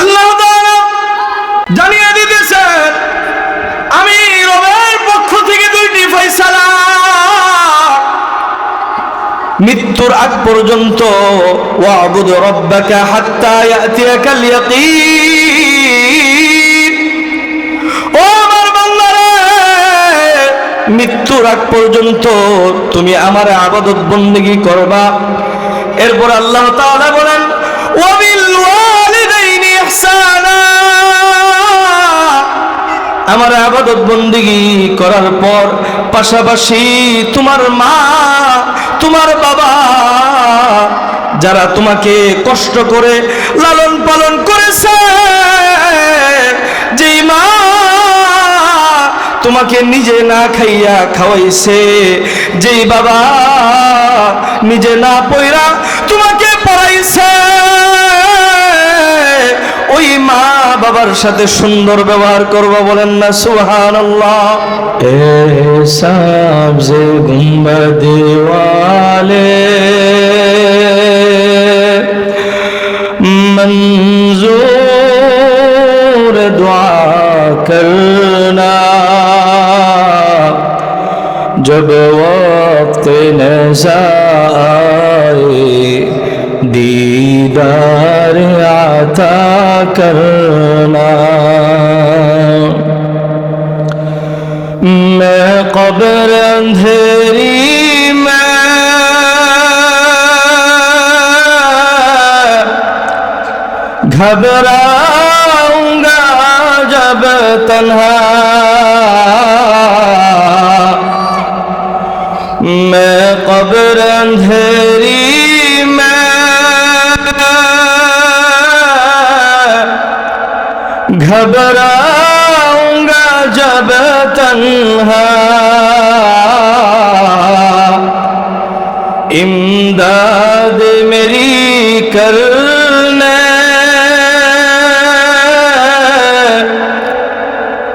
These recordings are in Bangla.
আল্লাহ জানিয়ে দিতেছেন, আমি রবের পক্ষ থেকে দুইটি মৃত্যুর আগ পর্যন্ত মৃত্যুর আগ পর্যন্ত তুমি আমার আবাদত বন্দেগী করবা। এরপর আল্লাহ বলেন ওয়াবিল আমার আবাদত বন্দিগি করার পর পাশাপাশি তোমার মা, তোমার বাবা, যারা তোমাকে কষ্ট করে লালন পালন করেছে, যেই মা তোমাকে নিজে না খাইয়া খাওয়াইছে, যেই বাবা নিজে না পয়রা মা বাবার সাথে সুন্দর ব্যবহার করব বলেন না সুহান আল্লাহ দেওয়ালে মঞ্জুর দোয়া জব নজা دیدار عطا کرنا میں قبر اندھیری میں گھبراؤں گا جب تنہا میں قبر اندھیری گھبراؤں گا جب تنہا۔ امداد میری کر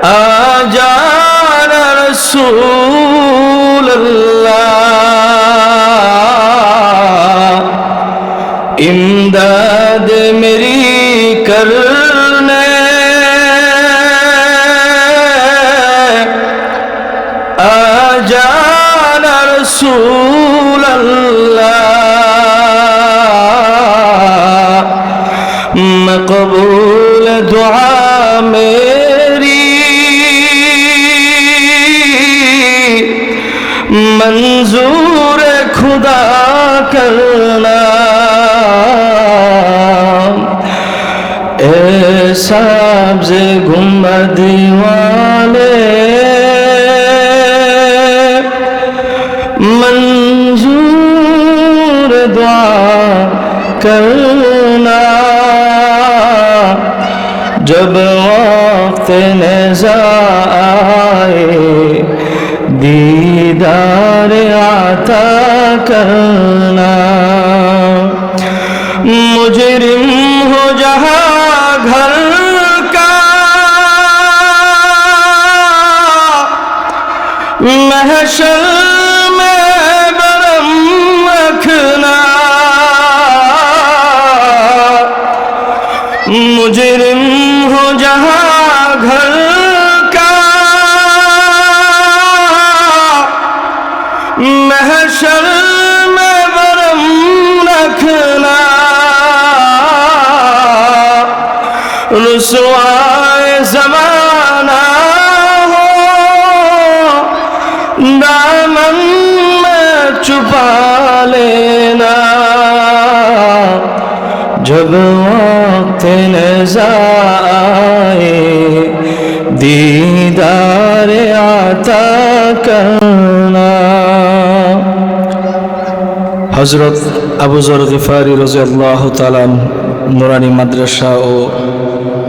آ جانا رسول اللہ۔ امداد میری کرنے رسول छुपा लेना जब वक्त नजर आए दीदार आता करना হজরত আবুজর গিফারি রাজিয়াল্লাহ তালাম নুরানি মাদ্রাসা ও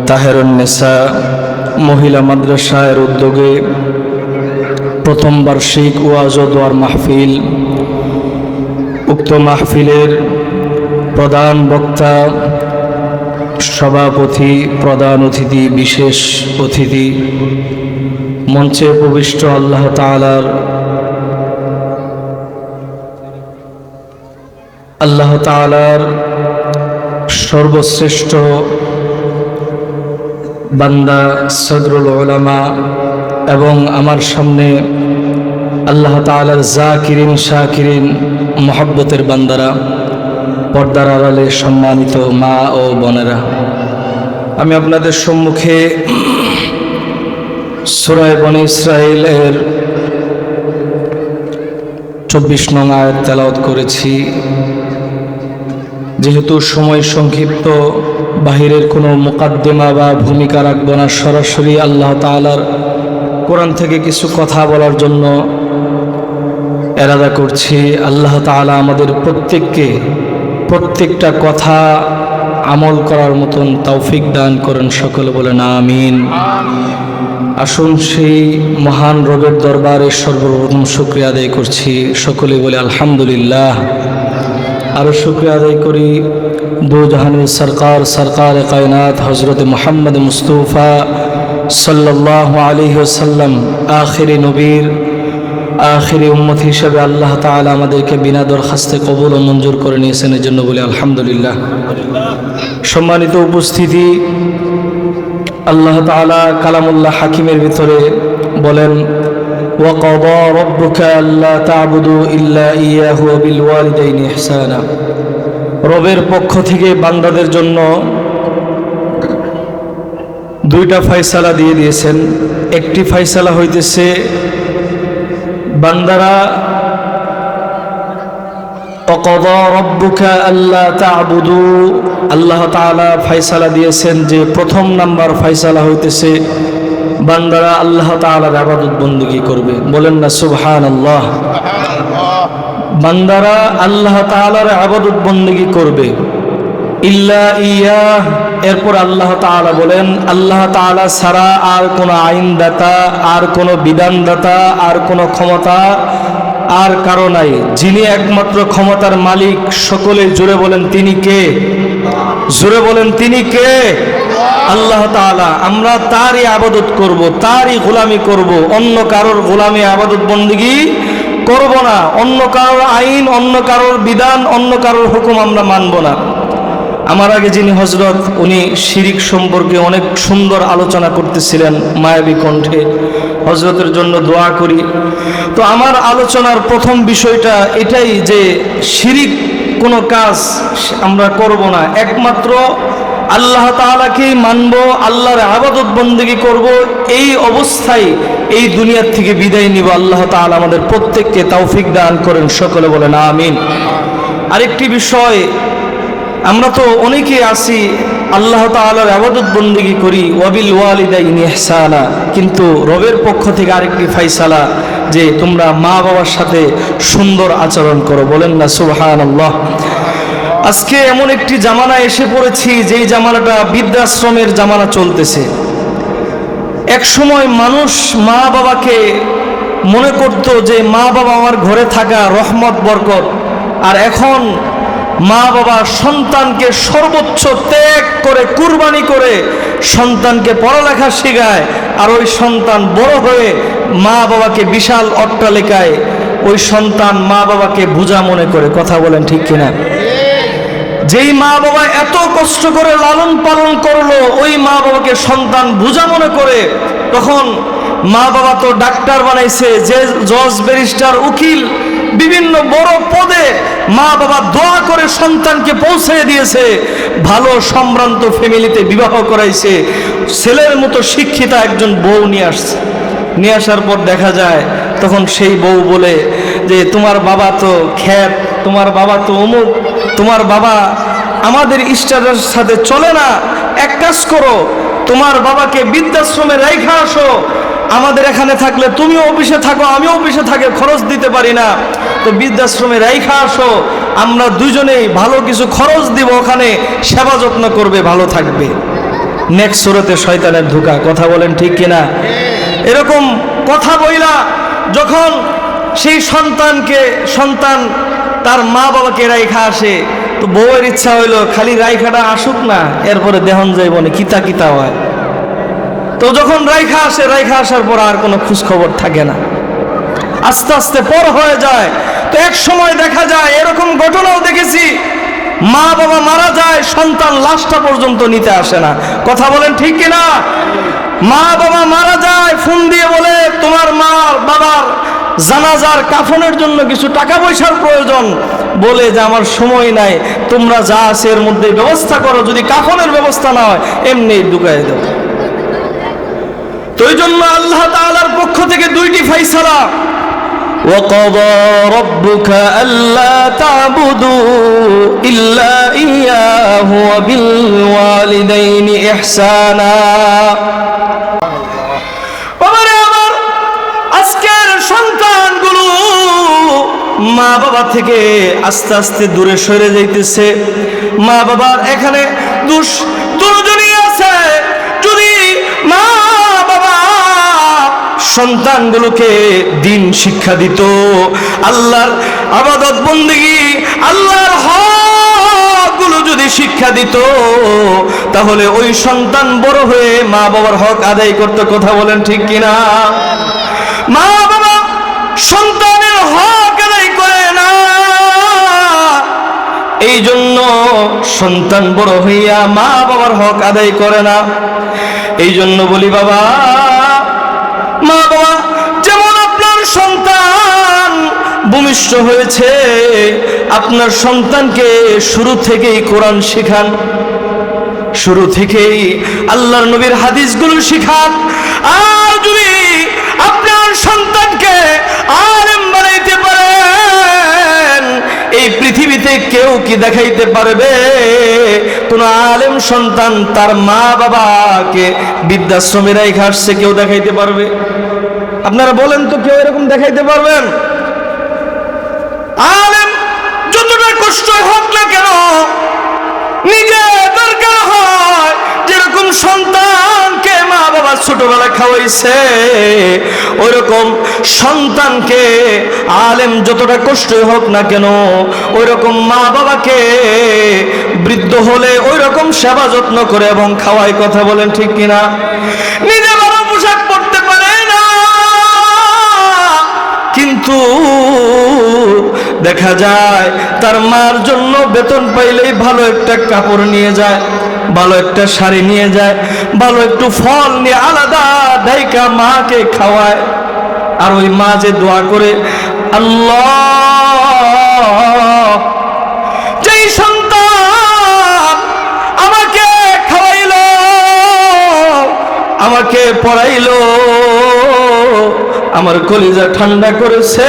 তাহেরুন্নেসা মহিলা মাদ্রাসায়ের উদ্যোগে প্রথম বার্ষিক ওয়াজ ও দোয়ার মাহফিল উক্ত মাহফিলের প্রধান বক্তা, সভাপতি, প্রধান অতিথি, বিশেষ অতিথি, মঞ্চে উপবিষ্ট আল্লাহ তালার আল্লাহ তালার সর্বশ্রেষ্ঠ বান্দা, সদরুল ওলামা এবং আমার সামনে আল্লাহ তালার জাকিরিন, শাকিরিন, মোহাব্বতের বান্দারা, পর্দার আড়ালে সম্মানিত মা ও বোনেরা, আমি আপনাদের সম্মুখে সুরায় বন ইসরায়েলের চব্বিশ নং আয়াত তেলাওয়াত করেছি। যেহেতু সময় সংক্ষিপ্ত, বাহিরের কোনো মোকাদ্দেমা বা ভূমিকা রাখব না, সরাসরি আল্লাহ তালার কোরআন থেকে কিছু কথা বলার জন্য এরাদা করছি, আল্লাহ তালা আমাদের প্রত্যেককে প্রত্যেকটা কথা আমল করার মতন তৌফিক দান করেন সকলে বলেন আমিন। আসুন সেই মহান রবের দরবারে সর্বপ্রথম শুক্রিয়া আদায় করছি সকলে বলে আলহামদুলিল্লাহ। আরও শুক্রিয়া আদায় করি দু জাহানের সরকার সরকার কায়নাত হজরত মোহাম্মদ মুস্তফা সাল্লাহ আলী সাল্লাম আখিরি নবীর আখিরি উম্মত হিসেবে আল্লাহ তাআলা আমাদেরকে বিনা দরখাস্তে কবুল ও মঞ্জুর করে নিয়েছেন এর জন্য বলি আলহামদুলিল্লাহ সম্মানিত উপস্থিতি আল্লাহ তাআলা কালামুল্লাহ হাকিমের ভিতরে বলেন وقضى ربك ألا تعبدوا إلا إياه وبالوالدين إحسانا রবের পক্ষ থেকে বান্দাদের জন্য দুইটা ফয়সালা দিয়ে দিয়েছেন একটি ফয়সালা হইতেছে বান্দারা অকদা রব্বুকা আল্লাহ তাবুদু আল্লাহ তাআলা ফয়সালা দিয়েছেন যে প্রথম নাম্বার ফয়সালা হইতেছে বান্দারা আল্লাহ তাআলার আবাদত করবে। বলেন না সুবহান আল্লাহ বান্দারা আল্লাহ আবাদত করবে। ইল্লা ইয়া এরপর আল্লাহ তাআলা বলেন, আল্লাহ তাআলা ছাড়া আর কোনো আইনদাতা, আর কোনো বিধানদাতা, আর কোনো ক্ষমতা আর কারও নাই। যিনি একমাত্র ক্ষমতার মালিক, সকলে জুড়ে বলেন, তিনি কে? জুড়ে বলেন, তিনি কে? আল্লাহ তাআলা। আমরা তারই আবাদত করব, তারই গোলামি করব। অন্য কারোর গোলামি, আবাদত, বন্দিগি করব না। অন্য কারোর আইন, অন্য কারোর বিধান, অন্য কারোর হুকুম আমরা মানব না। আমার আগে যিনি হজরত উনি শিরিক সম্পর্কে অনেক সুন্দর আলোচনা করতেছিলেন মায়াবী কণ্ঠে। হজরতের জন্য দোয়া করি। তো আমার আলোচনার প্রথম বিষয়টা এটাই যে শিরিক কোনো কাজ আমরা করব না। একমাত্র আল্লাহ তাআলাকেই মানব, আল্লাহর আবাদত বন্দেগি করব। এই অবস্থায় এই দুনিয়ার থেকে বিদায় নিব। আল্লাহ তাআলা আমাদের প্রত্যেককে তৌফিক দান করেন। সকলে বলেন, আমিন। আরেকটি বিষয় আমরা তো অনেকে আছি, আল্লাহ তাআলার আবাদত বন্দিগি করি, ওয়াবিল ওয়ালিদাইনি ইহসানা। কিন্তু রবের পক্ষ থেকে আরেকটি ফাইসালা যে তোমরা মা বাবার সাথে সুন্দর আচরণ করো। বলেন না, সুবহানাল্লাহ। আজকে এমন একটি জামানা এসে পড়েছি, যেই জামানাটা বৃদ্ধাশ্রমের জামানা চলতেছে। এক সময় মানুষ মা বাবাকে মনে করত যে মা বাবা আমার ঘরে থাকা রহমত, বরকত। আর এখন মা বাবা সন্তানকে সর্বোচ্চ ত্যাগ করে, কুরবানি করে সন্তানকে পড়ালেখা শেখায় আর ওই সন্তান বড় হয়ে মা বাবাকে বিশাল অট্টালিকায় ওই সন্তান মা বাবাকে বোঝা মনে করে। কথা বলেন ঠিক কিনা? যেই মা বাবা এত কষ্ট করে লালন পালন করল, ওই মা বাবাকে সন্তান বোঝা মনে করে, তখন মা বাবা তো ডাক্তার বানাইছে, যে জজ ব্যারিস্টার উকিল বিভিন্ন বড় পদে মা বাবা দোয়া করে সন্তানকে পৌঁছে দিয়েছে। ভালো সম্ভ্রান্ত ফ্যামিলিতে বিবাহ করাইছে। ছেলের মতো শিক্ষিতা একজন বউ নিয়ে আসছে। নিয়ে আসার পর দেখা যায়, তখন সেই বউ বলে যে, তোমার বাবা তো খ্যাত, তোমার বাবা তো অমুক, তোমার বাবা আমাদের ইষ্টারের সাথে চলে না। এক কাজ করো, তোমার বাবাকে বৃদ্ধাশ্রমে রেখা আসো আমাদের এখানে থাকলে তুমিও অফিসে থাকো, আমিও অফিসে থাকে, খরচ দিতে পারি না। তো বৃদ্ধাশ্রমে রাইখা আসো, আমরা দুজনেই ভালো কিছু খরচ দিব, ওখানে সেবা যত্ন করবে, ভালো থাকবে। নেক্সট সুরতে শয়তানের ধোকা, কথা বলেন ঠিক কিনা? এরকম কথা বইলা যখন সেই সন্তানকে, সন্তান তার মা বাবাকে রাইখা আসে, তো বউয়ের ইচ্ছা হইল, খালি রাইখাটা আসুক না, এরপরে দেহন যাইবনে কিতা কিতা হয়। তো যখন রাইখা আসে, রাইখা আসার পর আর কোনো খোঁজ খবর থাকে না। আস্তে আস্তে পর হয়ে যায়। তো এক সময় দেখা যায়, এরকম ঘটনাও দেখেছি। মা বাবা মারা যায়, সন্তান লাশটা পর্যন্ত নিতে আসে না। কথা বলেন ঠিক কিনা? মা বাবা মারা যায়, ফোন দিয়ে বলে, তোমার মা বাবার জানাজার কাফনের জন্য কিছু টাকা পয়সার প্রয়োজন। বলে যে, আমার সময় নাই, তোমরা যা আছে এর মধ্যে ব্যবস্থা করো। যদি কাফনের ব্যবস্থা না হয় এমনি ঢুকাই দেবো। তো এই জন্য আল্লাহ তাআলার পক্ষ থেকে দুইটি ফাইসালা وقضى ربك ألا تعبدوا إلا إياه وبالوالدين إحسانا বাবারে আমার আজকের সন্তানগুলো মা বাবা থেকে আস্তে আস্তে দূরে সরে যাইতেছে মা বাবার এখানে দুষ সন্তানগুলোকে দিন শিক্ষা দিত। আল্লাহর আবাদত বন্দিগি, আল্লাহর হকগুলো যদি শিক্ষা দিত, তাহলে ওই সন্তান বড় হয়ে মা বাবার হক আদায় করতে কথা বলেন ঠিক কিনা? মা বাবা সন্তানের হক আদায় করে না। এই জন্য সন্তান বড় হইয়া মা বাবার হক আদায় করে না। এই জন্য বলি বাবা মা বাবা যেমন আপনার সন্তান ভূমিষ্ঠ হয়েছে, আপনার সন্তানকে শুরু থেকেই কোরআন শেখান। শুরু থেকেই আল্লাহর নবীর হাদিসগুলো শিখান। আর যদি আপনার সন্তানকে আলেম পৃথিবীতে কেউ কি দেখাইতে পারবে? কোন আলেম সন্তান তার মা বাবাকে বৃদ্ধাশ্রমে রেখে আসছে, কেউ দেখাইতে পারবে? আপনারা বলেন তো কেউ এরকম দেখাইতে পারবেন? আলেম যতটা কষ্ট হোক না কেন, নিজে দরকার হয় যেরকম সন্তানকে মা বাবা ছোটবেলা খাওয়াইছে, ওইরকম সন্তানকে আলেম যতটা কষ্টই হোক না কেন, ওইরকম মা বাবাকে বৃদ্ধ হলে ওই রকম সেবা যত্ন করে এবং খাওয়াই কথা বলেন ঠিক কিনা? নিজে ভালো পোশাক পরতে পারে না, কিন্তু দেখা যায় তার মার জন্য বেতন পাইলেই ভালো একটা কাপড় নিয়ে যায়। ভালো একটা শাড়ি নিয়ে যায়, ভালো একটু ফল নিয়ে আলাদা ডাইকা মাকে খাওয়ায়। আর ওই মা যে দোয়া করে, আল্লাহ সন্তান আমাকে খাওয়াইলো, আমাকে পড়াইলো, আমার কলিজা ঠান্ডা করেছে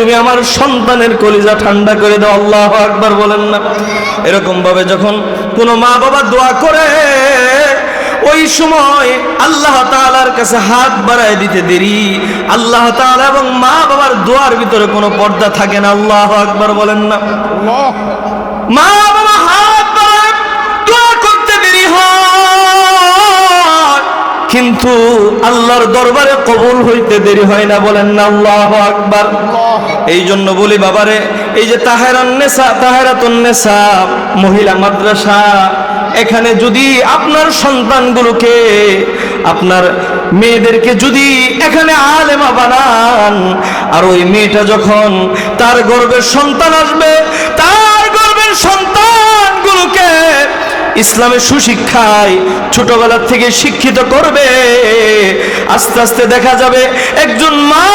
তুমি আমার সন্তানের কলিজা ঠান্ডা করে দাও আল্লাহ একবার বলেন না। এরকম ভাবে যখন কোনো মা বাবা দোয়া করে ওই সময় আল্লাহ তালার কাছে হাত বাড়ায় দিতে দেরি। আল্লাহ তালা এবং মা বাবার দোয়ার ভিতরে কোনো পর্দা থাকে না আল্লাহ একবার বলেন না। মা বাবা কিন্তু আল্লাহর দরবারে কবুল হইতে দেরি হয় না বলেন না, আল্লাহ আকবার। এই জন্য বলি বাবারে, এই যে তাহেরান্নেসা তাহেরাতুন্নেসা মহিলা মাদ্রাসা, এখানে যদি আপনার সন্তানগুলোকে, আপনার মেয়েদেরকে যদি এখানে আলেমা বানান, আর ওই মেয়েটা যখন তার গর্বের সন্তান আসবে, তার গর্বের সন্তানগুলোকে ইসলামের সুশিক্ষায় ছোটবেলা থেকে শিক্ষিত করবে, আস্তে আস্তে দেখা যাবে একজন মা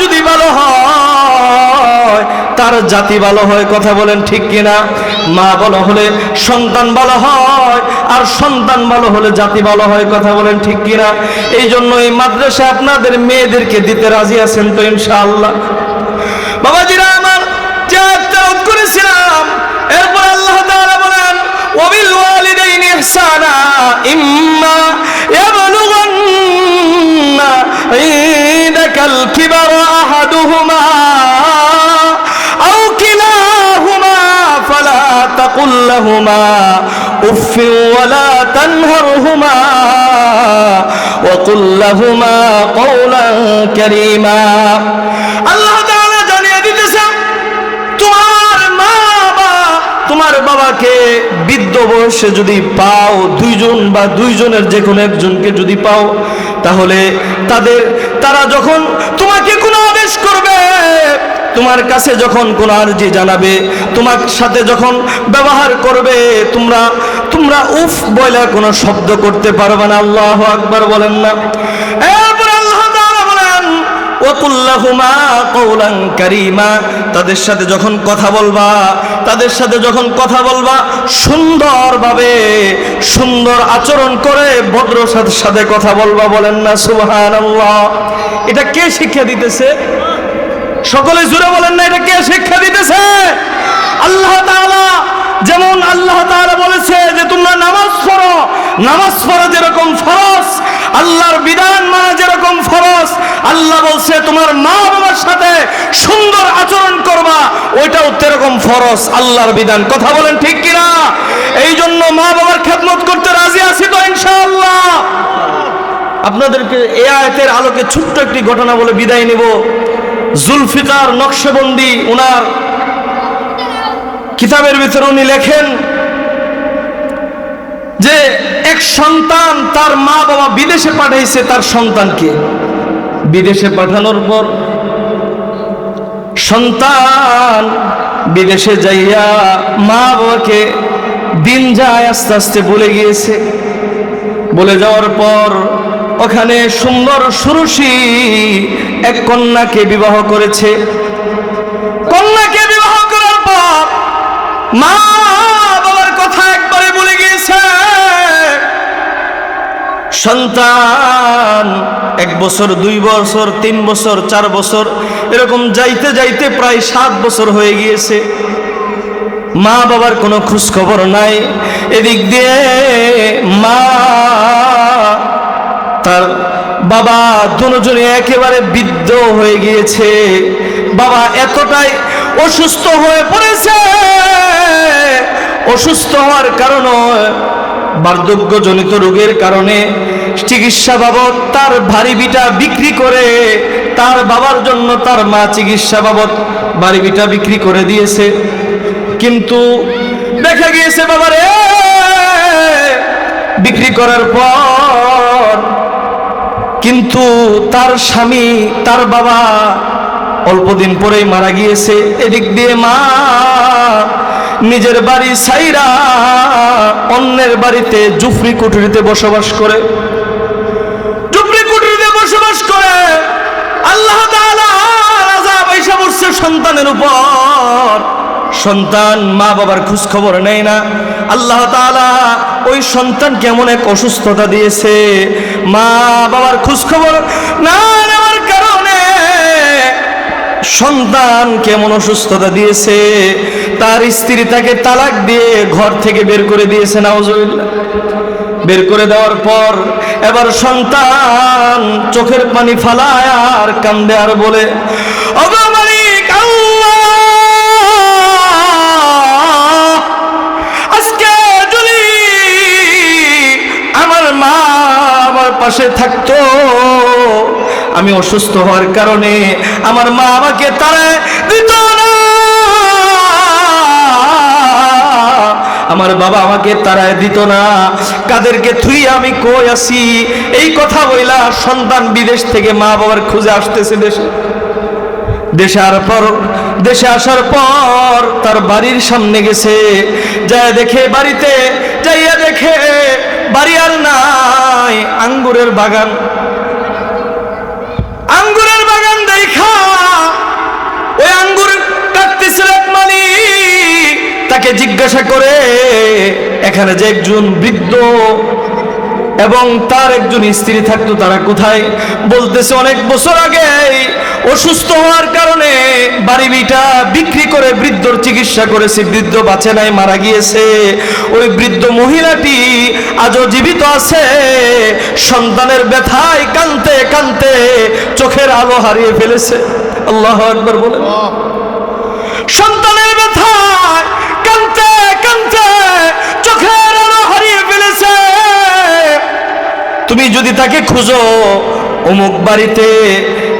যদি ভালো হয়, তার জাতি ভালো হয়, কথা বলেন ঠিক কিনা? মা ভালো হলে সন্তান ভালো হয়, আর সন্তান ভালো হলে জাতি ভালো হয়, কথা বলেন ঠিক কিনা? এই জন্য এই মাদ্রাসা আপনাদের মেয়েদেরকে দিতে রাজি আছেন তো ইনশাআল্লাহ। বাবাজিরা إما يبلغن عندك الكبر أحدهما أو كلاهما فلا تقل لهما أف ولا تنهرهما وقل لهما قولا كريما. الله বয়সে যদি পাও দুইজন বা দুইজনের যে কোনো একজনকে যদি পাও, তাহলে তাদের, তারা যখন তোমাকে কোনো আদেশ করবে, তোমার কাছে যখন কোনো আর্জি জানাবে, তোমার সাথে যখন ব্যবহার করবে, তোমরা তোমরা উফ বলে কোনো শব্দ করতে পারবে না, আল্লাহ আকবার বলেন না। তাদের সাথে যখন কথা বলবা, তাদের সাথে যখন কথা বলবা, সুন্দরভাবে সুন্দর আচরণ করে ভদ্র সাথে কথা বলবা বলেন না, সুবহানাল্লাহ। এটা কে শিক্ষা দিতেছে? সকলে জুড়ে বলেন না, এটা কে শিক্ষা দিতেছে? আল্লাহ তাআলা যেমন আল্লাহ তাআলা বলেছে যে তোমরা নামাজ পড়ো, নামাজ পড়া যেরকম ফরজ, আল্লাহর বিধান মানা যেরকম ফরজ, আল্লাহ বলছে তোমার মা বাবার সাথে সুন্দর আচরণ করবা, ওইটাও তেরকম ফরজ, আল্লাহর বিধান। কথা বলেন ঠিক কিনা? এই জন্য মা বাবার খেদমত করতে রাজি আছি তো ইনশাআল্লাহ। আপনাদেরকে এ আয়াতের আলোকে ছোট্ট একটি ঘটনা বলে বিদায় নিব। জুলফিকার নকশবন্দি ওনার কিতাবের ভিতরে উনি লেখেন যে এক সন্তান তার মা বাবা বিদেশে পাঠাইছে, তার সন্তানকে বিদেশে পাঠানোর পর সন্তান বিদেশে যাইয়া মা বাবাকে দিন যায় আস্তে আস্তে বলে গিয়েছে। বলে যাওয়ার পর ওখানে সুন্দর সুরুষি এক কন্যাকে বিবাহ করেছে। পর মা বাবার কথা একবারে বলে গিয়েছে। সন্তান, এক বছর, দুই বছর, তিন বছর, চার বছর, এরকম যাইতে যাইতে প্রায় সাত বছর হয়ে গিয়েছে। মা বাবার কোনো খোঁজ খবর নাই। এদিক দিয়ে মা তার বাবা দুজনে একেবারে বৃদ্ধ হয়ে গিয়েছে। বাবা এতটাই অসুস্থ হয়ে পড়েছে অসুস্থ হওয়ার কারণে, বার্ধক্যজনিত রোগের কারণে চিকিৎসা বাবদ তার ভারী বিটা বিক্রি করে, তার বাবার জন্য তার মা চিকিৎসা বাবদ ভারী বিটা বিক্রি করে দিয়েছে। কিন্তু দেখা গিয়েছে, বাবার, বিক্রি করার পর কিন্তু তার স্বামী, তার বাবা অল্পদিন পরেই মারা গিয়েছে। এদিক দিয়ে মা নিজের বাড়ি সাইরা অন্যের বাড়িতে জুফরি কুঠুরিতে বসবাস করে। জুফরি কুঠুরিতে বসবাস করে। আল্লাহ সন্তানের উপর। সন্তান মা বাবার খোঁজ খবর নেয় না। আল্লাহ তাআলা ওই সন্তান কেমন এক অসুস্থতা দিয়েছে। মা বাবার খোঁজ খবর সন্তান কেমন অসুস্থতা দিয়েছে, তার স্ত্রী তাকে তালাক দিয়ে ঘর থেকে বের করে দিয়েছে, নাউজুবিল্লাহ। বের করে দেওয়ার পর এবার সন্তান চোখের পানি ফালায় আর কান্দে আর বলে, "ওগো আজকে যদি আমার মা আমার পাশে থাকতো আমি অসুস্থ হওয়ার কারণে আমার মা আমাকে তারা দিত না। আমার বাবা আমাকে তারায় দিত না। কাদেরকে থুই আমি কই আসি? এই কথা বইলা সন্তান বিদেশ থেকে মা বাবার খুঁজে আসতেছে দেশে। দেশে পর, দেশে আসার পর তার বাড়ির সামনে গেছে। যায় দেখে বাড়িতে, যাইয়া দেখে বাড়ি আর নাই, আঙ্গুরের বাগান। আঙ্গুরের বাগান দেখা। ওই আঙ্গুর কাটতেছিল এক মালিক। তাকে জিজ্ঞাসা করে, এখানে যে একজন বৃদ্ধ এবং তার একজন স্ত্রী থাকতো, তারা কোথায়? বলতেছে, অনেক বছর আগে অসুস্থ হওয়ার কারণে বাড়ি বিটা বিক্রি করে বৃদ্ধর চিকিৎসা করেছে, বৃদ্ধ বাঁচে নাই, মারা গিয়েছে। ওই বৃদ্ধ মহিলাটি আজও জীবিত আছে। সন্তানের ব্যথায় কানতে কানতে চোখের আলো হারিয়ে ফেলেছে। আল্লাহ একবার বলে সন্তানের ব্যথায় কানতে কানতে চোখের আলো হারিয়ে ফেলেছে। তুমি যদি তাকে খুঁজো, অমুক বাড়িতে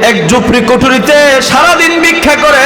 এক জুপড়ি কুঠুরিতে সারাদিন ভিক্ষা করে।